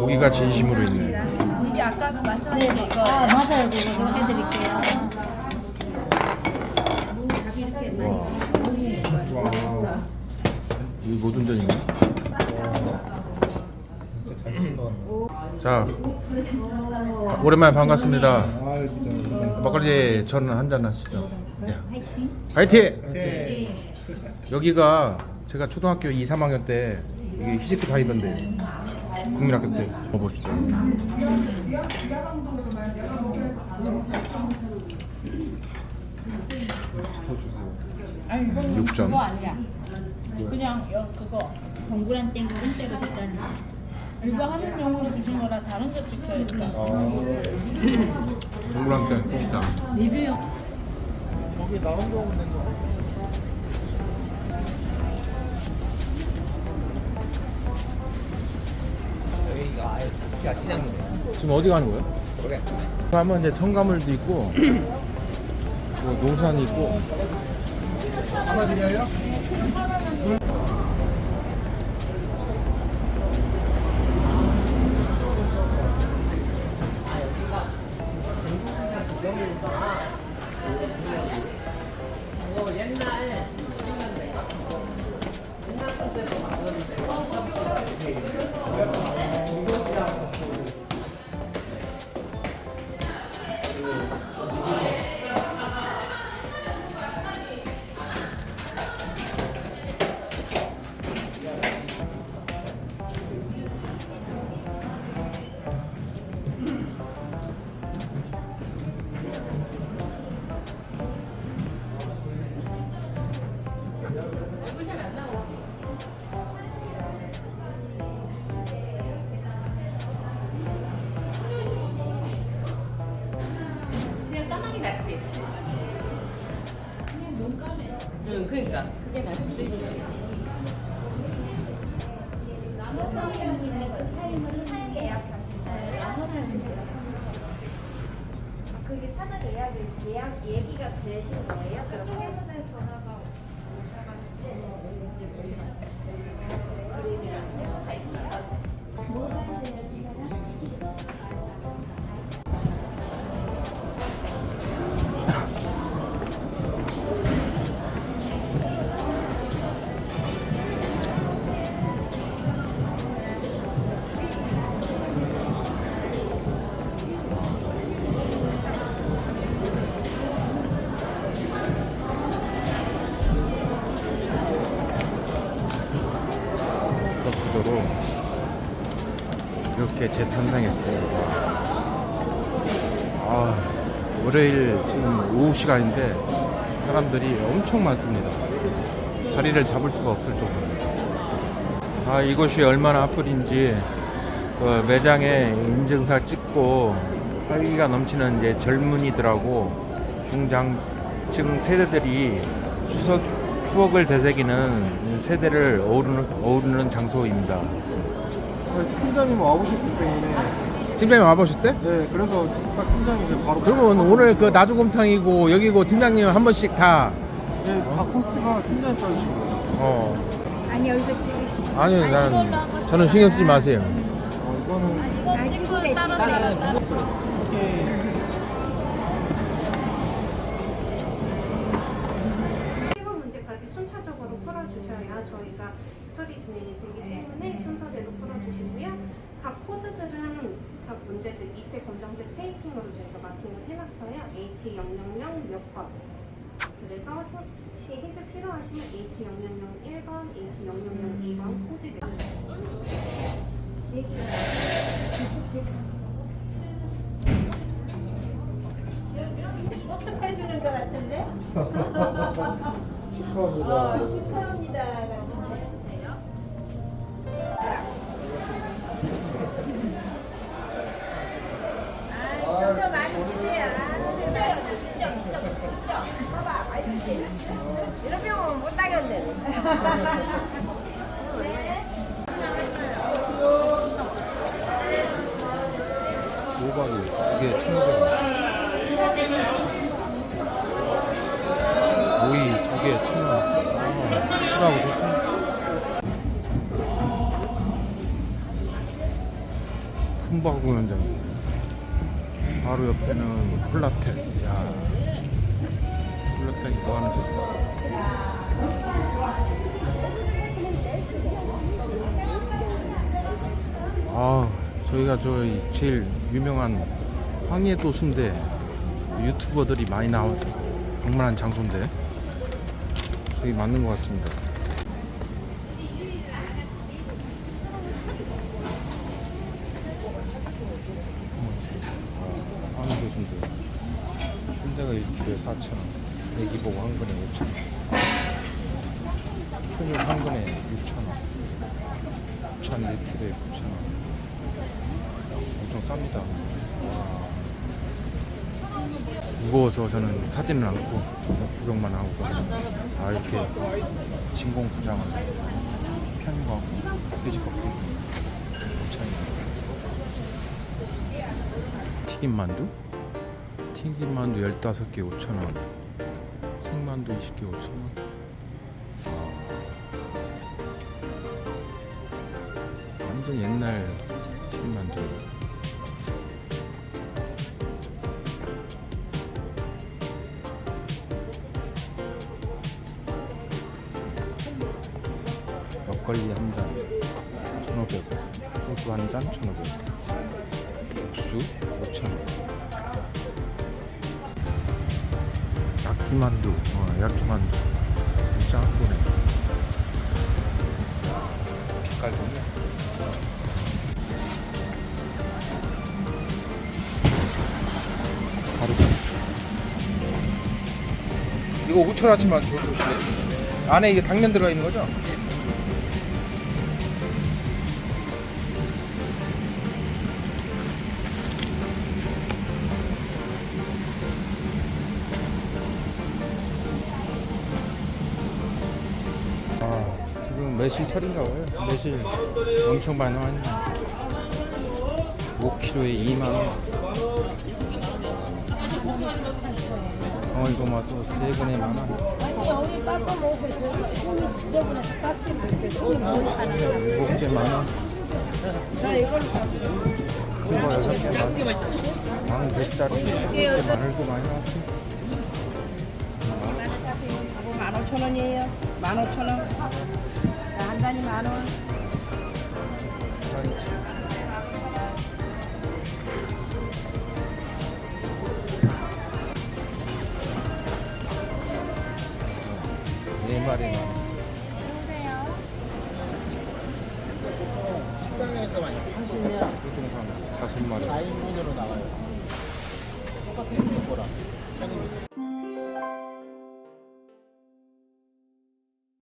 여기가 진심으로 있네. 이게 아까 네, 말씀하신 게 이거. 아 맞아요. 그거 해드릴게요. 와. 이 모든 전이네. 자, 오랜만에 반갑습니다. 막걸리 저는 한잔 하시죠. 야. 화이팅! 여기가 제가 초등학교 2, 3학년 때 여기 히스크 다니던데 국민학교 때 먹어봅시다. 아니 이건 육 점. 그거 아니야. 그냥 여 그거 동그란 땡 오른쪽으로 됐잖아. 일반 하는 용으로 주신 거라 다른 집 지켜 있어. 동그란 때 진짜. 리뷰용. 거기 나온 거 보면 된거 자체가 시장이네. 지금 어디 가는 거예요? 그래. 하면 이제 청가물도 있고 뭐 농산이 있고 하나 드려요? 응, 그러니까 그게 날 수도 있어. 그게 사전 예약 예약 얘기가 되신 거예요? 그쪽에서는 전화가 구도로 이렇게 재탄생했어요. 아, 월요일 지금 오후 시간인데 사람들이 엄청 많습니다. 자리를 잡을 수가 없을 정도로. 아, 이곳이 얼마나 아플인지 그 매장에 인증서 찍고 활기가 넘치는 이제 젊은이들하고 중장층 세대들이 추석 추억을 되새기는 세대를 어우르는, 어우르는 장소입니다. 팀장님 와보셨기 때문에 팀장님 와보셨대? 네 그래서 딱 팀장님 이제 바로 그러면 오늘 그 나주곰탕이고 여기고 팀장님 한 번씩 다 네, 다 코스가 팀장님 짜주신 거예요 어. 아니 여기서 찍으시. 아니 나는 저는 신경 쓰지 마세요. 어, 이거는 이거 친구 따로 따로. 필요 문제까지 순차적으로 풀어주셔야 저희가 스터디 진행이 되기 때문에 순서대로 풀어주시고요. 각 코드들은 각 문제들 밑에 검정색 테이핑으로 저희가 마킹을 해놨어요. H000 몇 번. 그래서 혹시 힌트 필요하시면 H000 1번, H000 2번 코드 해주는 것 같은데. 축하합니다. 어, 축하합니다. 오박이 이게 천오백 오이 두개 천원. 아, 술하고 좋습니다. 한바구 현장. 바로 옆에는 폴라텍. 야, 폴라텍이 뭐 하는지. 아, 저희가 저희 제일 유명한 황해도수인데 유튜버들이 많이 나와서 방문한 장소인데 저기 맞는 것 같습니다. 황해도수인데 순대가 1kg에 4,000원, 애기복 한 근에 5,000원, 큰육 한 근에 6,000원. 천 리터에 9,000원. 엄청 쌉니다. 와. 무거워서 저는 사진은 않고 구경만 하고. 아 이렇게 진공 포장을 편과 돼지껍데기 차이. 튀김만두? 튀김만두 15개 5,000원. 생만두 20개 5,000원. 완전 옛날 튀김만두. 막걸리 한 잔, 1,500원. 소주 한 잔, 1,500원. 육수, 5,000원. 야끼만두, 어, 야끼만두. 진짜 한 번에. 빛깔 좋네. 다르죠. 이거 5천 원치만 줘주시네. 안에 이게 당면 들어가 있는 거죠? 매실 철인가 봐요. 매실 엄청 많이 나왔네. 5kg에 2만 원. 어 이거 맞또 세 근에 만 원. 아니 여기 깎아 있어요. 손이 지저분해서 깎지 못해. 손이 가나. 일곱 개만 원. 자 이걸 큰거 여섯 개 만 원. 만 백짜리 여섯 개 마늘도 많이 나왔습니다. 만 오천 원이에요. 만 오천 원. 한 단위 만 원. 네 마리 만 원. 식당에서 많이 하시면 소중상 다섯 마리. 4인분으로 나와요. 똑같은 거랑